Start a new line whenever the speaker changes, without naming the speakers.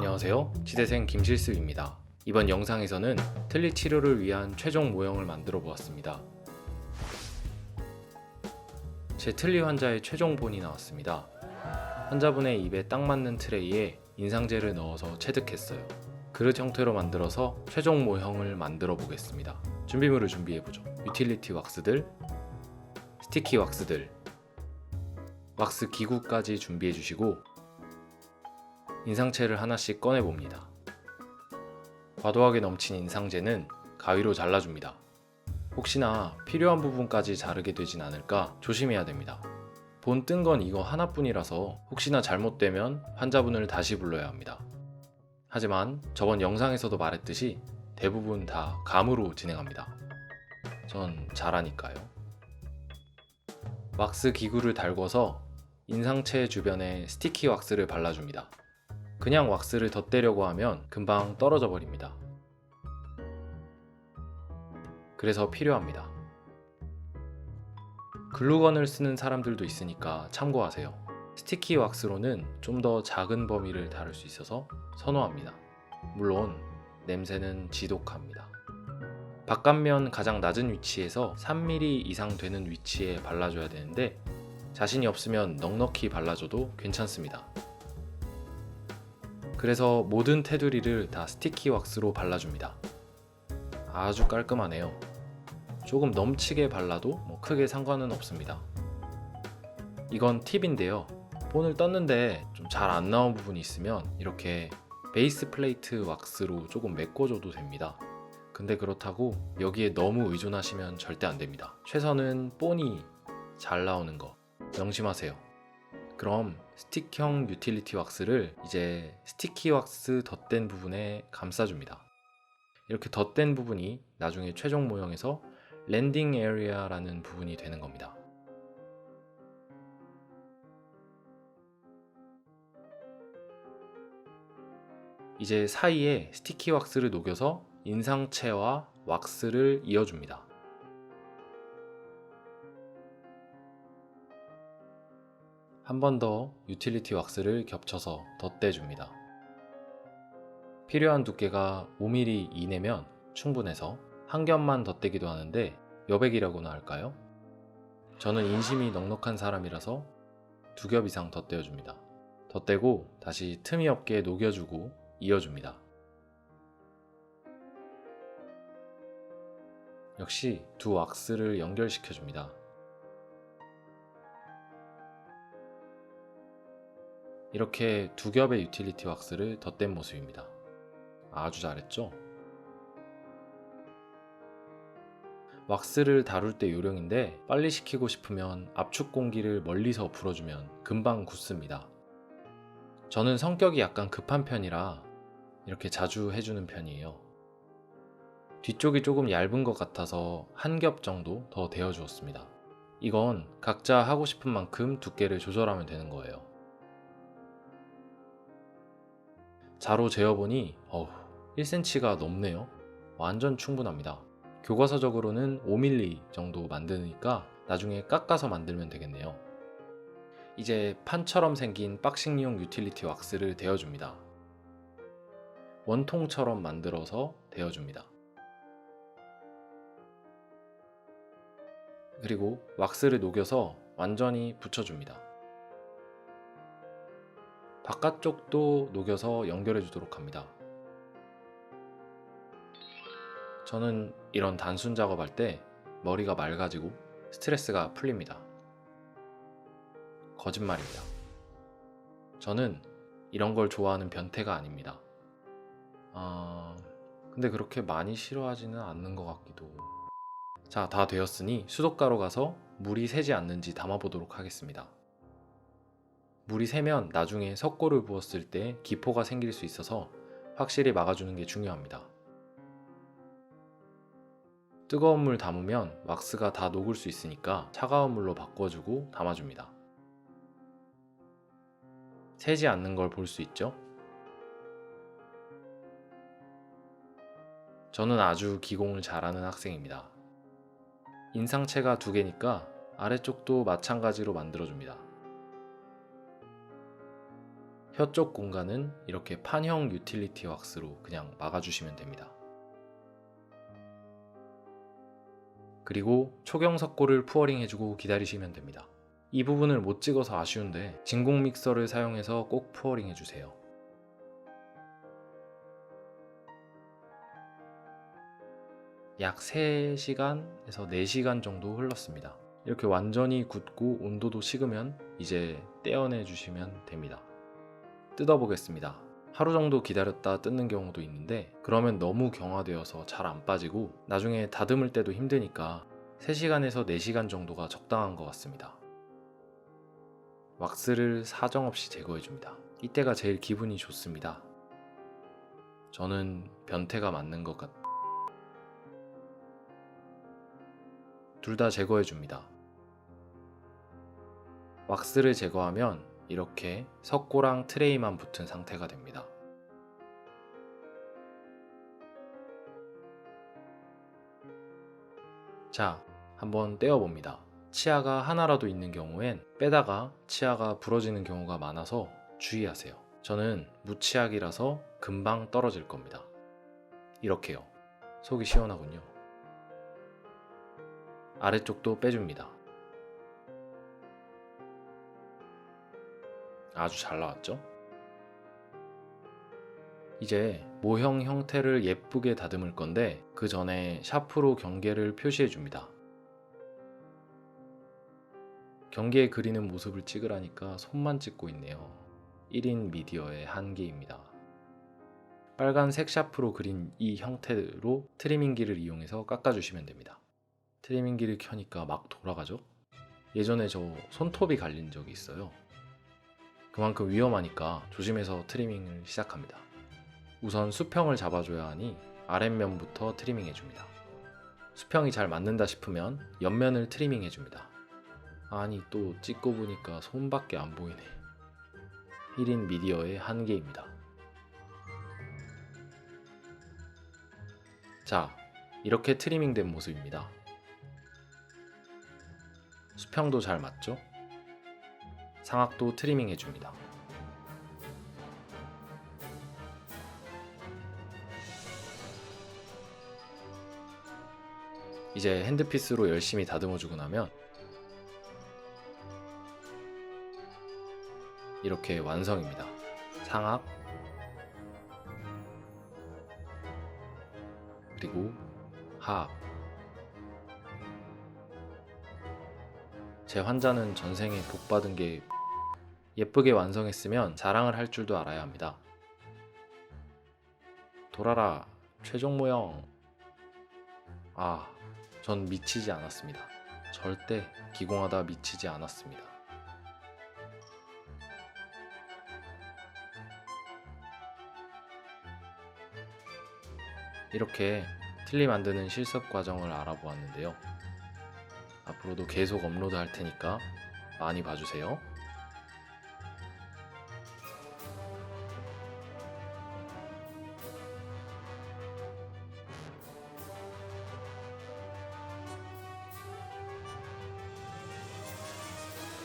안녕하세요. 지대생 김실습입니다. 이번 영상에서는 틀니 치료를 위한 최종 모형을 만들어 보았습니다. 제 틀니 환자의 최종 본이 나왔습니다. 환자분의 입에 딱 맞는 트레이에 인상제를 넣어서 체득했어요. 그릇 형태로 만들어서 최종 모형을 만들어 보겠습니다. 준비물을 준비해 보죠. 유틸리티 왁스들, 스티키 왁스들, 왁스 기구까지 준비해 주시고 인상체를 하나씩 꺼내 봅니다. 과도하게 넘친 인상제는 가위로 잘라줍니다. 혹시나 필요한 부분까지 자르게 되진 않을까 조심해야 됩니다. 본 뜬 건 이거 하나뿐이라서 혹시나 잘못되면 환자분을 다시 불러야 합니다. 하지만 저번 영상에서도 말했듯이 대부분 다 감으로 진행합니다. 전 잘하니까요. 왁스 기구를 달궈서 인상체 주변에 스티키 왁스를 발라줍니다. 그냥 왁스를 덧대려고 하면 금방 떨어져 버립니다. 그래서 필요합니다. 글루건을 쓰는 사람들도 있으니까 참고하세요. 스티키 왁스로는 좀 더 작은 범위를 다룰 수 있어서 선호합니다. 물론 냄새는 지독합니다. 바깥면 가장 낮은 위치에서 3mm 이상 되는 위치에 발라줘야 되는데 자신이 없으면 넉넉히 발라줘도 괜찮습니다. 그래서 모든 테두리를 다 스티키 왁스로 발라줍니다. 아주 깔끔하네요. 조금 넘치게 발라도 뭐 크게 상관은 없습니다. 이건 팁인데요. 본을 떴는데 좀 잘 안 나온 부분이 있으면 이렇게 베이스 플레이트 왁스로 조금 메꿔줘도 됩니다. 근데 그렇다고 여기에 너무 의존하시면 절대 안 됩니다. 최선은 본이 잘 나오는 거 명심하세요. 그럼 스틱형 유틸리티 왁스를 이제 스티키 왁스 덧댄 부분에 감싸줍니다. 이렇게 덧댄 부분이 나중에 최종 모형에서 랜딩 에리아라는 부분이 되는 겁니다. 이제 사이에 스티키 왁스를 녹여서 인상체와 왁스를 이어줍니다. 한 번 더 유틸리티 왁스를 겹쳐서 덧대줍니다. 필요한 두께가 5mm 이내면 충분해서 한 겹만 덧대기도 하는데 여백이라고나 할까요? 저는 인심이 넉넉한 사람이라서 두 겹 이상 덧대어줍니다. 덧대고 다시 틈이 없게 녹여주고 이어줍니다. 역시 두 왁스를 연결시켜줍니다. 이렇게 두 겹의 유틸리티 왁스를 덧댄 모습입니다. 아주 잘했죠? 왁스를 다룰 때 요령인데 빨리 식히고 싶으면 압축 공기를 멀리서 불어주면 금방 굳습니다. 저는 성격이 약간 급한 편이라 이렇게 자주 해주는 편이에요. 뒤쪽이 조금 얇은 것 같아서 한 겹 정도 더 데워 주었습니다. 이건 각자 하고 싶은 만큼 두께를 조절하면 되는 거예요. 자로 재어보니 어우 1cm가 넘네요. 완전 충분합니다. 교과서적으로는 5mm 정도 만드니까 나중에 깎아서 만들면 되겠네요. 이제 판처럼 생긴 박싱용 유틸리티 왁스를 데워줍니다. 원통처럼 만들어서 데워줍니다. 그리고 왁스를 녹여서 완전히 붙여줍니다. 바깥쪽도 녹여서 연결해 주도록 합니다. 저는 이런 단순 작업할 때 머리가 맑아지고 스트레스가 풀립니다. 거짓말입니다. 저는 이런 걸 좋아하는 변태가 아닙니다. 아, 근데 그렇게 많이 싫어하지는 않는 것 같기도. 자, 다 되었으니 수도가로 가서 물이 새지 않는지 담아보도록 하겠습니다. 물이 새면 나중에 석고를 부었을 때 기포가 생길 수 있어서 확실히 막아주는 게 중요합니다. 뜨거운 물 담으면 왁스가 다 녹을 수 있으니까 차가운 물로 바꿔주고 담아줍니다. 새지 않는 걸 볼 수 있죠? 저는 아주 기공을 잘하는 학생입니다. 인상체가 두 개니까 아래쪽도 마찬가지로 만들어줍니다. 혀 쪽 공간은 이렇게 판형 유틸리티 왁스로 그냥 막아주시면 됩니다. 그리고 초경석고를 푸어링 해주고 기다리시면 됩니다. 이 부분을 못 찍어서 아쉬운데 진공 믹서를 사용해서 꼭 푸어링 해주세요. 약 3시간에서 4시간 정도 흘렀습니다. 이렇게 완전히 굳고 온도도 식으면 이제 떼어내 주시면 됩니다. 뜯어보겠습니다. 하루 정도 기다렸다 뜯는 경우도 있는데 그러면 너무 경화되어서 잘 안 빠지고 나중에 다듬을 때도 힘드니까 3시간에서 4시간 정도가 적당한 것 같습니다. 왁스를 사정없이 제거해 줍니다. 이때가 제일 기분이 좋습니다. 저는 변태가 맞는 것 같... 둘 다 제거해 줍니다. 왁스를 제거하면 이렇게 석고랑 트레이만 붙은 상태가 됩니다. 자, 한번 떼어봅니다. 치아가 하나라도 있는 경우엔 빼다가 치아가 부러지는 경우가 많아서 주의하세요. 저는 무치약이라서 금방 떨어질 겁니다. 이렇게요. 속이 시원하군요. 아래쪽도 빼줍니다. 아주 잘 나왔죠? 이제 모형 형태를 예쁘게 다듬을 건데 그 전에 샤프로 경계를 표시해 줍니다. 경계에 그리는 모습을 찍으라니까 손만 찍고 있네요. 1인 미디어의 한계입니다. 빨간색 샤프로 그린 이 형태로 트리밍기를 이용해서 깎아주시면 됩니다. 트리밍기를 켜니까 막 돌아가죠? 예전에 저 손톱이 갈린 적이 있어요. 그만큼 위험하니까 조심해서 트리밍을 시작합니다. 우선 수평을 잡아줘야 하니 아랫면부터 트리밍 해줍니다. 수평이 잘 맞는다 싶으면 옆면을 트리밍 해줍니다. 아니 또 찍고 보니까 손밖에 안 보이네. 1인 미디어의 한계입니다. 자, 이렇게 트리밍 된 모습입니다. 수평도 잘 맞죠? 상악도 트리밍 해줍니다. 이제 핸드피스로 열심히 다듬어주고 나면 이렇게 완성입니다. 상악 그리고 하악 제 환자는 전생에 복 받은 게 예쁘게 완성했으면 자랑을 할 줄도 알아야 합니다. 돌아라 최종 모형 아, 전 미치지 않았습니다. 절대 기공하다 미치지 않았습니다. 이렇게 틀리 만드는 실습 과정을 알아보았는데요. 앞으로도 계속 업로드 할 테니까 많이 봐주세요.